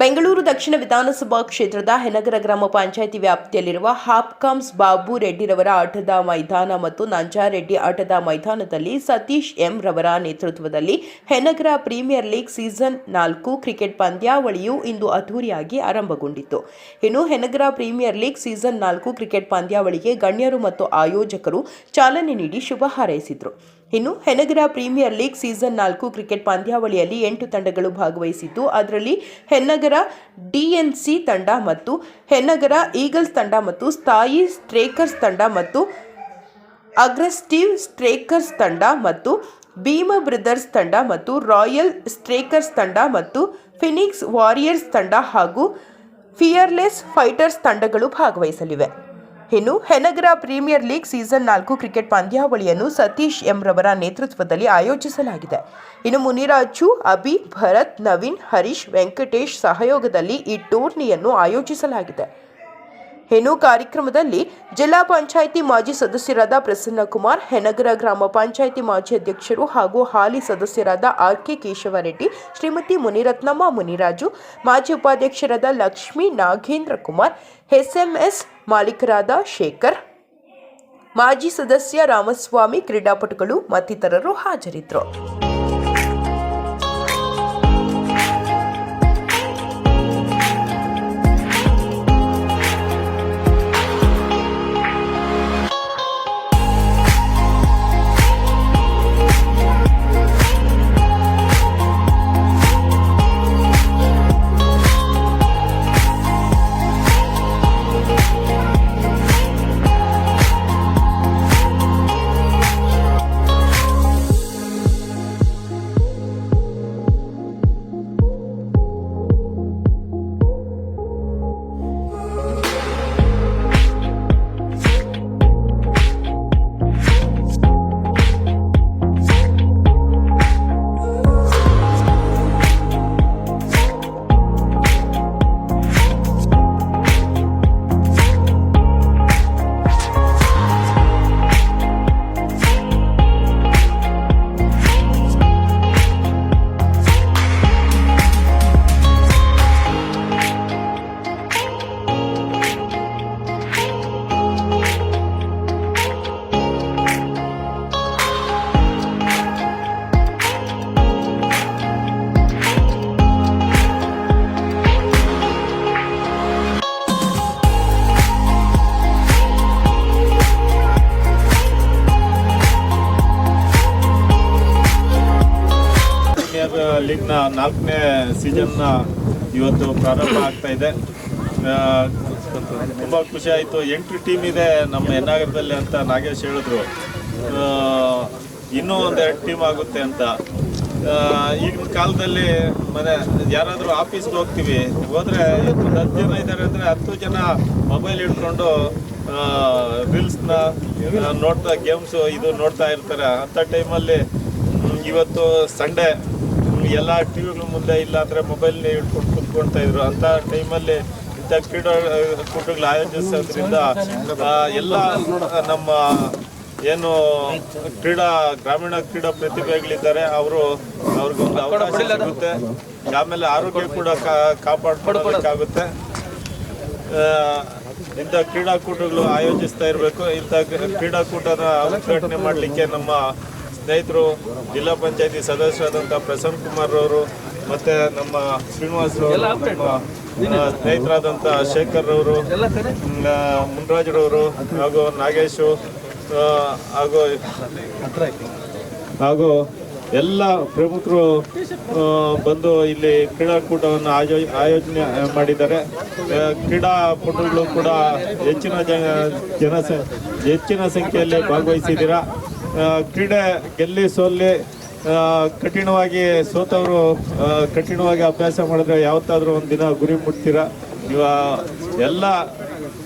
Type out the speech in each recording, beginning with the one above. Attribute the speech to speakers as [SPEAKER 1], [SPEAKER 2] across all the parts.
[SPEAKER 1] ಬೆಂಗಳೂರು ದಕ್ಷಿಣ ವಿಧಾನಸಭಾ ಕ್ಷೇತ್ರದ ಹೆನಗರ ಗ್ರಾಮ ಪಂಚಾಯಿತಿ ವ್ಯಾಪ್ತಿಯಲ್ಲಿರುವ ಹಾಪ್ಕಾಮ್ಸ್ ಬಾಬು ರೆಡ್ಡಿರವರ ಆಟದ ಮೈದಾನ ಮತ್ತು ನಂಜಾರೆಡ್ಡಿ ಆಟದ ಮೈದಾನದಲ್ಲಿ ಸತೀಶ್ ಎಂ ರವರ ನೇತೃತ್ವದಲ್ಲಿ ಹೆನಗರ ಪ್ರೀಮಿಯರ್ ಲೀಗ್ ಸೀಸನ್ ನಾಲ್ಕು ಕ್ರಿಕೆಟ್ ಪಂದ್ಯಾವಳಿಯು ಇಂದು ಅದ್ದೂರಿಯಾಗಿ ಆರಂಭಗೊಂಡಿತು ಇನ್ನು ಹೆನಗರ ಪ್ರೀಮಿಯರ್ ಲೀಗ್ ಸೀಸನ್ ನಾಲ್ಕು ಕ್ರಿಕೆಟ್ ಪಂದ್ಯಾವಳಿಗೆ ಗಣ್ಯರು ಮತ್ತು ಆಯೋಜಕರು ಚಾಲನೆ ನೀಡಿ ಶುಭ ಹಾರೈಸಿದರು. ಇನ್ನು ಹೆನಗರ ಪ್ರೀಮಿಯರ್ ಲೀಗ್ ಸೀಸನ್ ನಾಲ್ಕು ಕ್ರಿಕೆಟ್ ಪಂದ್ಯಾವಳಿಯಲ್ಲಿ ಎಂಟು ತಂಡಗಳು ಭಾಗವಹಿಸಿದ್ದು, ಅದರಲ್ಲಿ ಹೆನ್ನಗರ ಡಿಎನ್ಸಿ ತಂಡ ಮತ್ತು ಹೆನ್ನಗರ ಈಗಲ್ಸ್ ತಂಡ ಮತ್ತು ಸ್ಥಾಯಿ ಸ್ಟ್ರೇಕರ್ಸ್ ತಂಡ ಮತ್ತು ಅಗ್ರೆಸ್ಟಿವ್ ಸ್ಟ್ರೇಕರ್ಸ್ ತಂಡ ಮತ್ತು ಭೀಮ ಬ್ರದರ್ಸ್ ತಂಡ ಮತ್ತು ರಾಯಲ್ ಸ್ಟ್ರೇಕರ್ಸ್ ತಂಡ ಮತ್ತು ಫಿನಿಕ್ಸ್ ವಾರಿಯರ್ಸ್ ತಂಡ ಹಾಗೂ ಫಿಯರ್ಲೆಸ್ ಫೈಟರ್ಸ್ ತಂಡಗಳು ಭಾಗವಹಿಸಲಿವೆ. ಇನ್ನು ಹೆನಗರ ಪ್ರೀಮಿಯರ್ ಲೀಗ್ ಸೀಸನ್ ನಾಲ್ಕು ಕ್ರಿಕೆಟ್ ಪಂದ್ಯಾವಳಿಯನ್ನು ಸತೀಶ್ ಎಂ ರವರ ನೇತೃತ್ವದಲ್ಲಿ ಆಯೋಜಿಸಲಾಗಿದೆ. ಇನ್ನು ಮುನಿರಾಜು, ಅಭಿ, ಭರತ್, ನವೀನ್, ಹರೀಶ್, ವೆಂಕಟೇಶ್ ಸಹಯೋಗದಲ್ಲಿ ಈ ಟೂರ್ನಿಯನ್ನು ಆಯೋಜಿಸಲಾಗಿದೆ. ಇನ್ನು ಕಾರ್ಯಕ್ರಮದಲ್ಲಿ ಜಿಲ್ಲಾ ಪಂಚಾಯಿತಿ ಮಾಜಿ ಸದಸ್ಯರಾದ ಪ್ರಸನ್ನಕುಮಾರ್ ಹೆನಗರ ಗ್ರಾಮ ಪಂಚಾಯಿತಿ ಮಾಜಿ ಅಧ್ಯಕ್ಷರು ಹಾಗೂ ಹಾಲಿ ಸದಸ್ಯರಾದ ಆರ್ ಕೆ ಕೇಶವರೆಡ್ಡಿ, ಶ್ರೀಮತಿ ಮುನಿರತ್ನಮ್ಮ ಮುನಿರಾಜು, ಮಾಜಿ ಉಪಾಧ್ಯಕ್ಷರಾದ ಲಕ್ಷ್ಮೀ ನಾಗೇಂದ್ರ ಕುಮಾರ್ ಎಸ್ಎಂಎಸ್ ಮಾಲೀಕರಾದ ಶೇಖರ್ ಮಾಜಿ ಸದಸ್ಯ ರಾಮಸ್ವಾಮಿ ಕ್ರೀಡಾಪಟುಗಳು ಮತ್ತಿತರರು ಹಾಜರಿದ್ದರು.
[SPEAKER 2] ಲೀಗ್ನ ನಾಲ್ಕನೇ ಸೀಸನ್ನ ಇವತ್ತು ಪ್ರಾರಂಭ ಆಗ್ತಾ ಇದೆ. ತುಂಬ ಖುಷಿ ಆಯಿತು. ಎಂಟು ಟೀಮ್ ಇದೆ ನಮ್ಮ ಎನ್ನಾಗರದಲ್ಲಿ ಅಂತ ನಾಗೇಶ್ ಹೇಳಿದ್ರು. ಇನ್ನೂ ಒಂದೆರಡು ಟೀಮ್ ಆಗುತ್ತೆ ಅಂತ. ಈಗಿನ ಕಾಲದಲ್ಲಿ ಮನೆ, ಯಾರಾದರೂ ಆಫೀಸ್ಗೆ ಹೋಗ್ತೀವಿ. ಹೋದರೆ ಒಂದು ಹತ್ತು ಜನ ಇದ್ದಾರೆ ಅಂದರೆ ಹತ್ತು ಜನ ಮೊಬೈಲ್ ಹಿಡ್ಕೊಂಡು ರೀಲ್ಸ್ನ ನೋಡ್ತಾ ಗೇಮ್ಸು ಇದು ನೋಡ್ತಾ ಇರ್ತಾರೆ. ಅಂಥ ಟೈಮಲ್ಲಿ ಇವತ್ತು ಸಂಡೇ ಎಲ್ಲ ಟಿ ವಿಗಳ ಮುಂದೆ ಇಲ್ಲ ಅಂದರೆ ಮೊಬೈಲ್ ಇಟ್ಕೊಂಡು ಕುತ್ಕೊಳ್ತಾ ಇದ್ರು. ಅಂಥ ಟೈಮಲ್ಲಿ ಇಂಥ ಕ್ರೀಡಾ ಕೂಟಗಳು ಆಯೋಜಿಸೋದ್ರಿಂದ ಎಲ್ಲ ನಮ್ಮ ಏನು ಕ್ರೀಡಾ ಗ್ರಾಮೀಣ ಕ್ರೀಡಾ ಪ್ರತಿಭೆಗಳಿದ್ದಾರೆ. ಅವರು ಅವ್ರಿಗೊಂದು ಅವಕಾಶ ಸಿಗುತ್ತೆ. ಆಮೇಲೆ ಆರೋಗ್ಯ ಕೂಡ ಕಾ- ಕಾಪಾಡ್ಕೊಳ್ಳೋದಕ್ಕಾಗುತ್ತೆ. ಆ, ಇಂಥ ಕ್ರೀಡಾಕೂಟಗಳು ಆಯೋಜಿಸ್ತಾ ಇರಬೇಕು. ಇಂಥ ಕ್ರೀಡಾಕೂಟನ ಉದ್ಘಾಟನೆ ಮಾಡಲಿಕ್ಕೆ ನಮ್ಮ ಸ್ನೇಹಿತರು ಜಿಲ್ಲಾ ಪಂಚಾಯತಿ ಸದಸ್ಯರಾದಂಥ ಪ್ರಸನ್ನ ಕುಮಾರ್ ಅವರು ಮತ್ತು ನಮ್ಮ ಶ್ರೀನಿವಾಸ್ ನಮ್ಮ ಆ, ಸ್ನೇಹಿತರಾದಂಥ ಶೇಖರ್ ಅವರು ಮುನ್ರಾಜ್ರವರು ಹಾಗೂ ನಾಗೇಶು ಹಾಗೂ ಹಾಗೂ ಎಲ್ಲ ಪ್ರಮುಖರು ಬಂದು ಇಲ್ಲಿ ಕ್ರೀಡಾಕೂಟವನ್ನು ಆಯೋ ಆಯೋಜನೆ ಮಾಡಿದ್ದಾರೆ. ಕ್ರೀಡಾಪಟುಗಳು ಕೂಡ ಹೆಚ್ಚಿನ ಜನ ಹೆಚ್ಚಿನ ಸಂಖ್ಯೆಯಲ್ಲಿ ಭಾಗವಹಿಸಿದ್ದೀರಾ? ಕ್ರೀಡೆ ಗೆಲ್ಲಿ ಸೋಲ್ಲಿ ಕಠಿಣವಾಗಿ ಸೋತವರು ಕಠಿಣವಾಗಿ ಅಭ್ಯಾಸ ಮಾಡಿದ್ರೆ ಯಾವತ್ತಾದ್ರೂ ಒಂದು ದಿನ ಗುರಿ ಮುಟ್ತೀರಾ? ಇವ ಎಲ್ಲ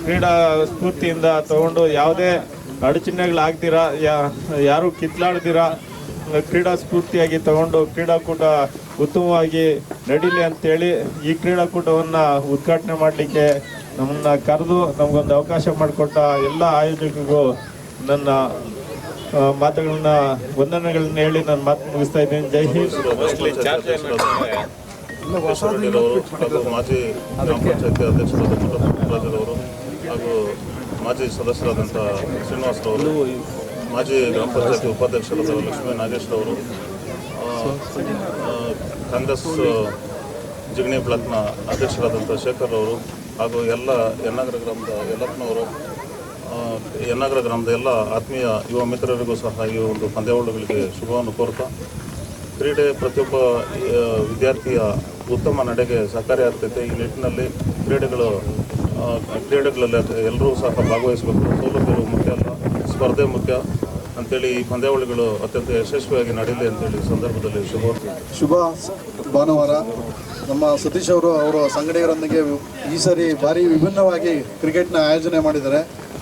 [SPEAKER 2] ಕ್ರೀಡಾ ಸ್ಫೂರ್ತಿಯಿಂದ ತಗೊಂಡು ಯಾವುದೇ ಅಡಚಣೆಗಳಾಗ್ತೀರಾ? ಯಾರು ಕಿತ್ಲಾಡ್ದಿರಾ ಕ್ರೀಡಾ ಸ್ಫೂರ್ತಿಯಾಗಿ ತಗೊಂಡು ಕ್ರೀಡಾಕೂಟ ಉತ್ತಮವಾಗಿ ನಡೀಲಿ ಅಂತೇಳಿ ಈ ಕ್ರೀಡಾಕೂಟವನ್ನು ಉದ್ಘಾಟನೆ ಮಾಡಲಿಕ್ಕೆ ನಮ್ಮನ್ನ ಕರೆದು ನಮಗೊಂದು ಅವಕಾಶ ಮಾಡಿಕೊಟ್ಟ ಎಲ್ಲ ಆಯೋಜಕರಿಗೂ ನನ್ನ ಮಾತುಗಳನ್ನ ವಂದನೆಗಳನ್ನ ಹೇಳಿ ನಾನು ಮಾತು ಮುಗಿಸ್ತಾ ಇದ್ದೀನಿ. ಜೈ ಹಿಂದ್.
[SPEAKER 3] ಮಾಜಿ ಗ್ರಾಮ ಪಂಚಾಯತಿ ಅಧ್ಯಕ್ಷರಾದ ಹಾಗೂ ಮಾಜಿ ಸದಸ್ಯರಾದಂಥ ಶ್ರೀನಿವಾಸರವರು ಮಾಜಿ ಗ್ರಾಮ ಪಂಚಾಯತಿ ಉಪಾಧ್ಯಕ್ಷರಾದ ಲಕ್ಷ್ಮೀ ನಾಗೇಶ್ರವರು ಕಾಂಗ್ರೆಸ್ ಜಿಗಣಿ ಬ್ಲಾಕ್ನ ಅಧ್ಯಕ್ಷರಾದಂಥ ಶೇಖರ್ ಅವರು ಹಾಗೂ ಎಲ್ಲ ಯನ್ನಗರ ಗ್ರಾಮದ ಯಲ್ಲಪ್ಪನವರು ಯನ್ನಗರ ಗ್ರಾಮದ ಎಲ್ಲ ಆತ್ಮೀಯ ಯುವ ಮಿತ್ರರಿಗೂ ಸಹ ಈ ಒಂದು ಪಂದ್ಯಾವಳಿಗಳಿಗೆ ಶುಭವನ್ನು ಕೋರ್ತಾ, ಕ್ರೀಡೆ ಪ್ರತಿಯೊಬ್ಬ ವಿದ್ಯಾರ್ಥಿಯ ಉತ್ತಮ ನಡೆಗೆ ಸಹಕಾರಿಯಾಗ್ತೈತೆ ಈ ನಿಟ್ಟಿನಲ್ಲಿ ಕ್ರೀಡೆಗಳು ಕ್ರೀಡೆಗಳಲ್ಲಿ ಎಲ್ಲರೂ ಸಹ ಭಾಗವಹಿಸಬೇಕು. ಸೌಲಭ್ಯಗಳು ಮುಖ್ಯ ಅಲ್ಲ, ಸ್ಪರ್ಧೆ ಮುಖ್ಯ. ಅಂತೇಳಿ ಈ ಪಂದ್ಯಾವಳಿಗಳು ಅತ್ಯಂತ ಯಶಸ್ವಿಯಾಗಿ ನಡೆಯಲಿ ಅಂತೇಳಿ ಸಂದರ್ಭದಲ್ಲಿ ಶುಭ
[SPEAKER 4] ಶುಭ ಭಾನುವಾರ. ನಮ್ಮ ಸತೀಶ್ ಅವರು, ಅವರ ಸಂಗಡಿಗರೊಂದಿಗೆ ಈ ಸರಿ ಭಾರಿ ವಿಭಿನ್ನವಾಗಿ ಕ್ರಿಕೆಟ್ನ ಆಯೋಜನೆ ಮಾಡಿದ್ದಾರೆ.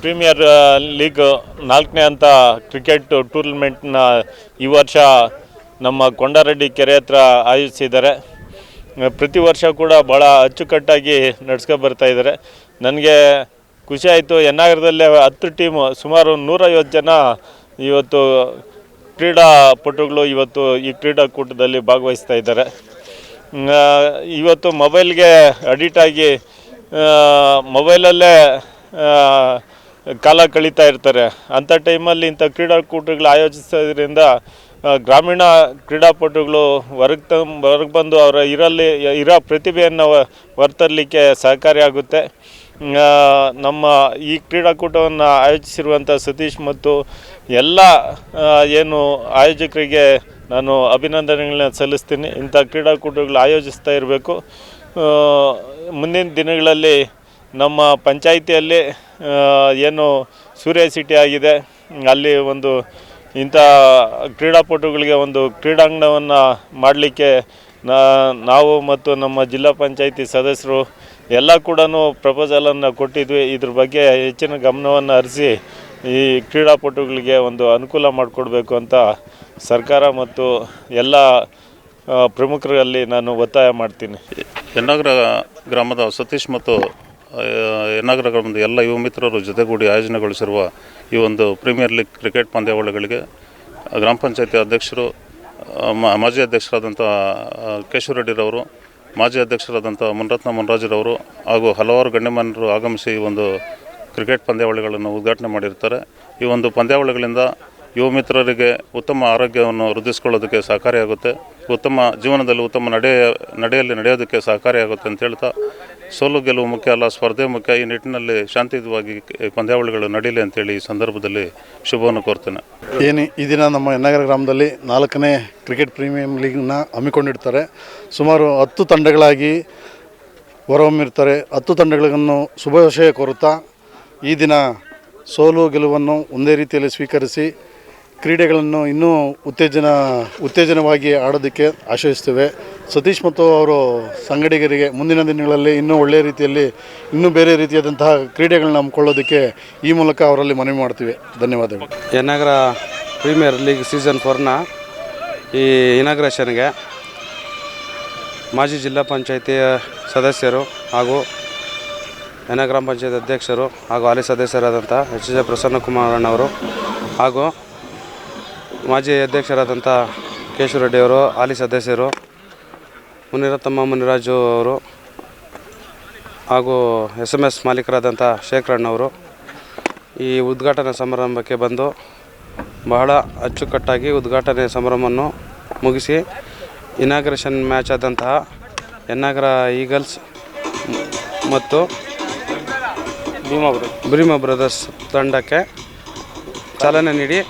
[SPEAKER 2] ಪ್ರೀಮಿಯರ್ ಲೀಗ್ ನಾಲ್ಕನೇ ಹಂತ ಕ್ರಿಕೆಟ್ ಟೂರ್ನಮೆಂಟ್ನ ಈ ವರ್ಷ ನಮ್ಮ ಕೊಂಡಾರೆಡ್ಡಿ ಕೆರೆ ಹತ್ರ ಆಯೋಜಿಸಿದ್ದಾರೆ. ಪ್ರತಿ ವರ್ಷ ಕೂಡ ಭಾಳ ಅಚ್ಚುಕಟ್ಟಾಗಿ ಬರ್ತಾ ಇದ್ದಾರೆ. ನನಗೆ ಖುಷಿ ಆಯಿತು. ಎನ್ನಾಗರದಲ್ಲೇ ಹತ್ತು ಟೀಮು, ಸುಮಾರು ನೂರೈವತ್ತು ಜನ ಇವತ್ತು ಕ್ರೀಡಾಪಟುಗಳು ಇವತ್ತು ಈ ಕ್ರೀಡಾಕೂಟದಲ್ಲಿ ಭಾಗವಹಿಸ್ತಾ ಇದ್ದಾರೆ. ಇವತ್ತು ಮೊಬೈಲ್ಗೆ ಅಡಿಟ್ ಆಗಿ ಮೊಬೈಲಲ್ಲೇ ಕಾಲ ಕಳೀತಾ ಇರ್ತಾರೆ. ಅಂಥ ಟೈಮಲ್ಲಿ ಇಂಥ ಕ್ರೀಡಾಕೂಟಗಳು ಆಯೋಜಿಸೋದ್ರಿಂದ ಗ್ರಾಮೀಣ ಕ್ರೀಡಾಪಟುಗಳು ಹೊರಗೆ ಹೊರಗೆ ಬಂದು ಅವರ ಇರಲ್ಲಿ, ಇರೋ ಪ್ರತಿಭೆಯನ್ನು ಹೊರತರಲಿಕ್ಕೆ ಸಹಕಾರಿಯಾಗುತ್ತೆ ನಮ್ಮ ಈ ಕ್ರೀಡಾಕೂಟವನ್ನು ಆಯೋಜಿಸಿರುವಂಥ ಸತೀಶ್ ಮತ್ತು ಎಲ್ಲ ಏನು ಆಯೋಜಕರಿಗೆ ನಾನು ಅಭಿನಂದನೆಗಳನ್ನ ಸಲ್ಲಿಸ್ತೀನಿ. ಇಂಥ ಕ್ರೀಡಾಕೂಟಗಳು ಆಯೋಜಿಸ್ತಾ ಇರಬೇಕು. ಮುಂದಿನ ದಿನಗಳಲ್ಲಿ ನಮ್ಮ ಪಂಚಾಯಿತಿಯಲ್ಲಿ ಏನು ಸೂರ್ಯ ಸಿಟಿ ಆಗಿದೆ, ಅಲ್ಲಿ ಒಂದು ಇಂಥ ಕ್ರೀಡಾಪಟುಗಳಿಗೆ ಒಂದು ಕ್ರೀಡಾಂಗಣವನ್ನು ಮಾಡಲಿಕ್ಕೆ ನಾವು ಮತ್ತು ನಮ್ಮ ಜಿಲ್ಲಾ ಪಂಚಾಯಿತಿ ಸದಸ್ಯರು ಎಲ್ಲ ಕೂಡ ಪ್ರಪೋಸಲನ್ನು ಕೊಟ್ಟಿದ್ವಿ. ಇದ್ರ ಬಗ್ಗೆ ಹೆಚ್ಚಿನ ಗಮನವನ್ನು ಹರಿಸಿ ಈ ಕ್ರೀಡಾಪಟುಗಳಿಗೆ ಒಂದು ಅನುಕೂಲ ಮಾಡಿಕೊಡ್ಬೇಕು ಅಂತ ಸರ್ಕಾರ ಮತ್ತು ಎಲ್ಲ ಪ್ರಮುಖರಲ್ಲಿ ನಾನು ಒತ್ತಾಯ ಮಾಡ್ತೀನಿ.
[SPEAKER 3] ಯನ್ನಗ್ರ ಗ್ರಾಮದ ಸತೀಶ್ ಮತ್ತು ಮುಂದೆ ಎಲ್ಲ ಯುವ ಮಿತ್ರರು ಜೊತೆಗೂಡಿ ಆಯೋಜನೆಗೊಳಿಸಿರುವ ಈ ಒಂದು ಪ್ರೀಮಿಯರ್ ಲೀಗ್ ಕ್ರಿಕೆಟ್ ಪಂದ್ಯಾವಳಿಗಳಿಗೆ ಗ್ರಾಮ ಪಂಚಾಯತಿ ಅಧ್ಯಕ್ಷರು ಮಾಜಿ ಅಧ್ಯಕ್ಷರಾದಂಥ ಕೇಶವರೆಡ್ಡಿರವರು ಕೇಶವ ರೆಡ್ಡಿರವರು, ಮಾಜಿ ಅಧ್ಯಕ್ಷರಾದಂಥ ಮುನ್ರತ್ನ ಮುನರಾಜರವರು ಹಾಗೂ ಹಲವಾರು ಗಣ್ಯಮಾನ್ಯರು ಆಗಮಿಸಿ ಈ ಒಂದು ಕ್ರಿಕೆಟ್ ಪಂದ್ಯಾವಳಿಗಳನ್ನು ಉದ್ಘಾಟನೆ ಮಾಡಿರ್ತಾರೆ. ಈ ಒಂದು ಪಂದ್ಯಾವಳಿಗಳಿಂದ ಯುವ ಮಿತ್ರರಿಗೆ ಉತ್ತಮ ಆರೋಗ್ಯವನ್ನು ವೃದ್ಧಿಸ್ಕೊಳ್ಳೋದಕ್ಕೆ ಸಹಕಾರಿಯಾಗುತ್ತೆ. ಉತ್ತಮ ಜೀವನದಲ್ಲಿ ಉತ್ತಮ ನಡೆಯ, ನಡೆಯಲ್ಲಿ ನಡೆಯೋದಕ್ಕೆ ಸಹಕಾರಿಯಾಗುತ್ತೆ ಅಂತ ಹೇಳ್ತಾ ಸೋಲು ಗೆಲುವು ಮುಖ್ಯ ಅಲ್ಲ, ಸ್ಪರ್ಧೆ ಮುಖ್ಯ, ಈ ನಿಟ್ಟಿನಲ್ಲಿ ಶಾಂತಿಯುತವಾಗಿ ಪಂದ್ಯಾವಳಿಗಳು ನಡೀಲಿ ಅಂತೇಳಿ ಈ ಸಂದರ್ಭದಲ್ಲಿ ಶುಭವನ್ನು ಕೋರ್ತೇನೆ.
[SPEAKER 4] ಏನು ಈ ದಿನ ನಮ್ಮ ಎನ್ನಗರ ಗ್ರಾಮದಲ್ಲಿ ನಾಲ್ಕನೇ ಕ್ರಿಕೆಟ್ ಪ್ರೀಮಿಯಂ ಲೀಗ್ನ ಹಮ್ಮಿಕೊಂಡಿರ್ತಾರೆ. ಸುಮಾರು ಹತ್ತು ತಂಡಗಳಾಗಿ ಹೊರಹೊಮ್ಮಿರ್ತಾರೆ. ಹತ್ತು ತಂಡಗಳನ್ನು ಶುಭಾಶಯ ಕೋರುತ್ತಾ ಈ ದಿನ ಸೋಲು ಗೆಲುವನ್ನು ಒಂದೇ ರೀತಿಯಲ್ಲಿ ಸ್ವೀಕರಿಸಿ ಕ್ರೀಡೆಗಳನ್ನು ಇನ್ನೂ ಉತ್ತೇಜನ, ಉತ್ತೇಜನವಾಗಿ ಆಡೋದಕ್ಕೆ ಆಶಯಿಸ್ತೇವೆ ಸತೀಶ್ ಮತ್ತು ಅವರು ಸಂಗಡಿಗರಿಗೆ ಮುಂದಿನ ದಿನಗಳಲ್ಲಿ ಇನ್ನೂ ಒಳ್ಳೆಯ ರೀತಿಯಲ್ಲಿ, ಇನ್ನೂ ಬೇರೆ ರೀತಿಯಾದಂತಹ ಕ್ರೀಡೆಗಳನ್ನ ಹಮ್ಮಿಕೊಳ್ಳೋದಕ್ಕೆ ಈ ಮೂಲಕ ಅವರಲ್ಲಿ ಮನವಿ ಮಾಡ್ತೀವಿ. ಧನ್ಯವಾದಗಳು.
[SPEAKER 5] ಯನಗರ ಪ್ರೀಮಿಯರ್ ಲೀಗ್ ಸೀಸನ್ ಫೋರ್ನ ಈ ಇನಾಗ್ರೇಷನ್ಗೆ ಮಾಜಿ ಜಿಲ್ಲಾ ಪಂಚಾಯಿತಿಯ ಸದಸ್ಯರು ಹಾಗೂ ಎನ ಗ್ರಾಮ ಪಂಚಾಯತ್ ಅಧ್ಯಕ್ಷರು ಹಾಗೂ ಹಾಲಿ ಸದಸ್ಯರಾದಂಥ ಎಚ್ ಜೆ ಪ್ರಸನ್ನಕುಮಾರಣ್ಣವರು ಹಾಗೂ ಮಾಜಿ ಅಧ್ಯಕ್ಷರಾದಂಥ ಕೇಶವ ರೆಡ್ಡಿಯವರು ಹಾಲಿ ಸದಸ್ಯರು ಮುನಿರತ್ತಮ್ಮ ಮುನಿರಾಜು ಅವರು ಹಾಗೂ ಎಸ್ ಎಂ ಎಸ್ ಮಾಲೀಕರಾದಂಥ ಶೇಖರಣ್ಣವರು ಈ ಉದ್ಘಾಟನಾ ಸಮಾರಂಭಕ್ಕೆ ಬಂದು ಬಹಳ ಅಚ್ಚುಕಟ್ಟಾಗಿ ಉದ್ಘಾಟನೆ ಸಮಾರಂಭವನ್ನು ಮುಗಿಸಿ ಇನಾಗ್ರೇಷನ್ ಮ್ಯಾಚ್ ಆದಂತಹ ಎನ್ನಾಗರ ಈಗಲ್ಸ್ ಮತ್ತು ಭೀಮಾ ಭೀಮಾ ಬ್ರದರ್ಸ್ ತಂಡಕ್ಕೆ ಚಾಲನೆ ನೀಡಿ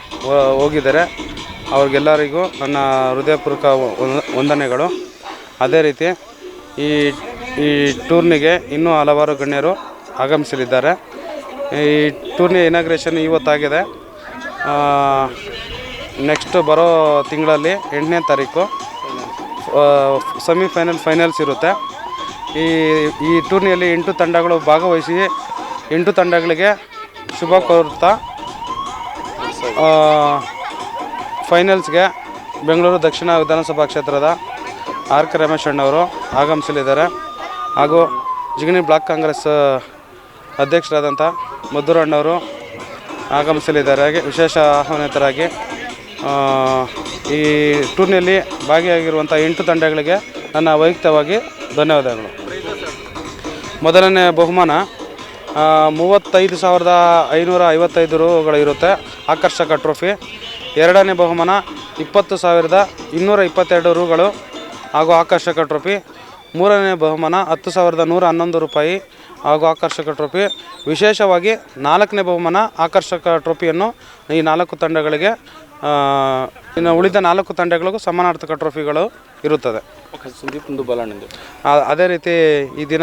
[SPEAKER 5] ಹೋಗಿದ್ದಾರೆ. ಅವ್ರಿಗೆಲ್ಲರಿಗೂ ನನ್ನ ಹೃದಯಪೂರ್ವಕ ವಂದ- ವಂದನೆಗಳು. ಅದೇ ರೀತಿ ಈ ಈ ಟೂರ್ನಿಗೆ ಇನ್ನೂ ಹಲವಾರು ಗಣ್ಯರು ಆಗಮಿಸಲಿದ್ದಾರೆ. ಈ ಟೂರ್ನಿ ಇನಾಗ್ರೇಷನ್ ಇವತ್ತಾಗಿದೆ. ನೆಕ್ಸ್ಟ್ ಬರೋ ತಿಂಗಳಲ್ಲಿ ಎಂಟನೇ ತಾರೀಕು ಸೆಮಿಫೈನಲ್ ಫೈನಲ್ಸ್ ಇರುತ್ತೆ. ಈ ಈ ಟೂರ್ನಿಯಲ್ಲಿ ಎಂಟು ತಂಡಗಳು ಭಾಗವಹಿಸಿ ಎಂಟು ತಂಡಗಳಿಗೆ ಶುಭ ಕೋರ್ತಾ ಫೈನಲ್ಸ್ಗೆ ಬೆಂಗಳೂರು ದಕ್ಷಿಣ ವಿಧಾನಸಭಾ ಕ್ಷೇತ್ರದ ಆರ್ ಕೆ ರಮೇಶ್ ಅಣ್ಣವರು ಆಗಮಿಸಲಿದ್ದಾರೆ. ಹಾಗೂ ಜಿಗಣಿ ಬ್ಲಾಕ್ ಕಾಂಗ್ರೆಸ್ ಅಧ್ಯಕ್ಷರಾದಂಥ ಮಧುರಣ್ಣವರು ಆಗಮಿಸಲಿದ್ದಾರೆ. ಹಾಗೆ ವಿಶೇಷ ಆಹ್ವಾನಿತರಾಗಿ ಈ ಟೂರ್ನಿಯಲ್ಲಿ ಭಾಗಿಯಾಗಿರುವಂಥ ಎಂಟು ತಂಡಗಳಿಗೆ ನನ್ನ ವೈಯಕ್ತಿಕವಾಗಿ ಧನ್ಯವಾದಗಳು. ಮೊದಲನೇ ಬಹುಮಾನ ಮೂವತ್ತೈದು ಸಾವಿರದ ಐನೂರ ಐವತ್ತೈದು ರೂಗಳಿರುತ್ತೆ ಆಕರ್ಷಕ ಟ್ರೋಫಿ. ಎರಡನೇ ಬಹುಮಾನ, ಇಪ್ಪತ್ತು ಸಾವಿರದ ಇನ್ನೂರ ಇಪ್ಪತ್ತೆರಡು ರೂಗಳು ಹಾಗೂ ಆಕರ್ಷಕ ಟ್ರೋಫಿ. ಮೂರನೇ ಬಹುಮಾನ ಹತ್ತು ಸಾವಿರದ ನೂರ ಹನ್ನೊಂದು ರೂಪಾಯಿ ಹಾಗೂ ಆಕರ್ಷಕ ಟ್ರೋಫಿ. ವಿಶೇಷವಾಗಿ ನಾಲ್ಕನೇ ಬಹುಮಾನ ಆಕರ್ಷಕ ಟ್ರೋಫಿಯನ್ನು ಈ ನಾಲ್ಕು ತಂಡಗಳಿಗೆ ಇನ್ನು ಉಳಿದ ನಾಲ್ಕು ತಂಡಗಳಿಗೂ ಸಮಾನಾರ್ಥಕ ಟ್ರೋಫಿಗಳು ಇರುತ್ತದೆ. ಆ- ಅದೇ ರೀತಿ ಈ ದಿನ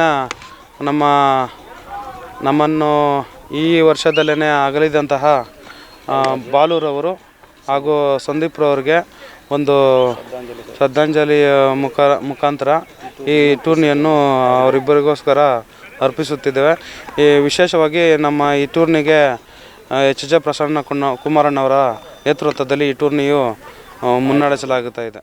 [SPEAKER 5] ನಮ್ಮ ನಮ್ಮನ್ನು ಈ ವರ್ಷದಲ್ಲೇ ಅಗಲಿದಂತಹ ಬಾಲುರವರು ಹಾಗೂ ಸಂದೀಪ್ರವ್ರಿಗೆ ಒಂದು ಶ್ರದ್ಧಾಂಜಲಿ ಮುಖ ಮುಖಾಂತರ ಈ ಟೂರ್ನಿಯನ್ನು ಅವರಿಬ್ಬರಿಗೋಸ್ಕರ ಅರ್ಪಿಸುತ್ತಿದ್ದೇವೆ. ಈ ವಿಶೇಷವಾಗಿ ನಮ್ಮ ಈ ಟೂರ್ನಿಗೆ ಎಚ್ ಜೆ ಪ್ರಸನ್ನ ಕುಣ್ಣ ಕುಮಾರಣ್ಣವರ ನೇತೃತ್ವದಲ್ಲಿ ಈ ಟೂರ್ನಿಯು ಮುನ್ನಡೆಸಲಾಗುತ್ತಾ ಇದೆ.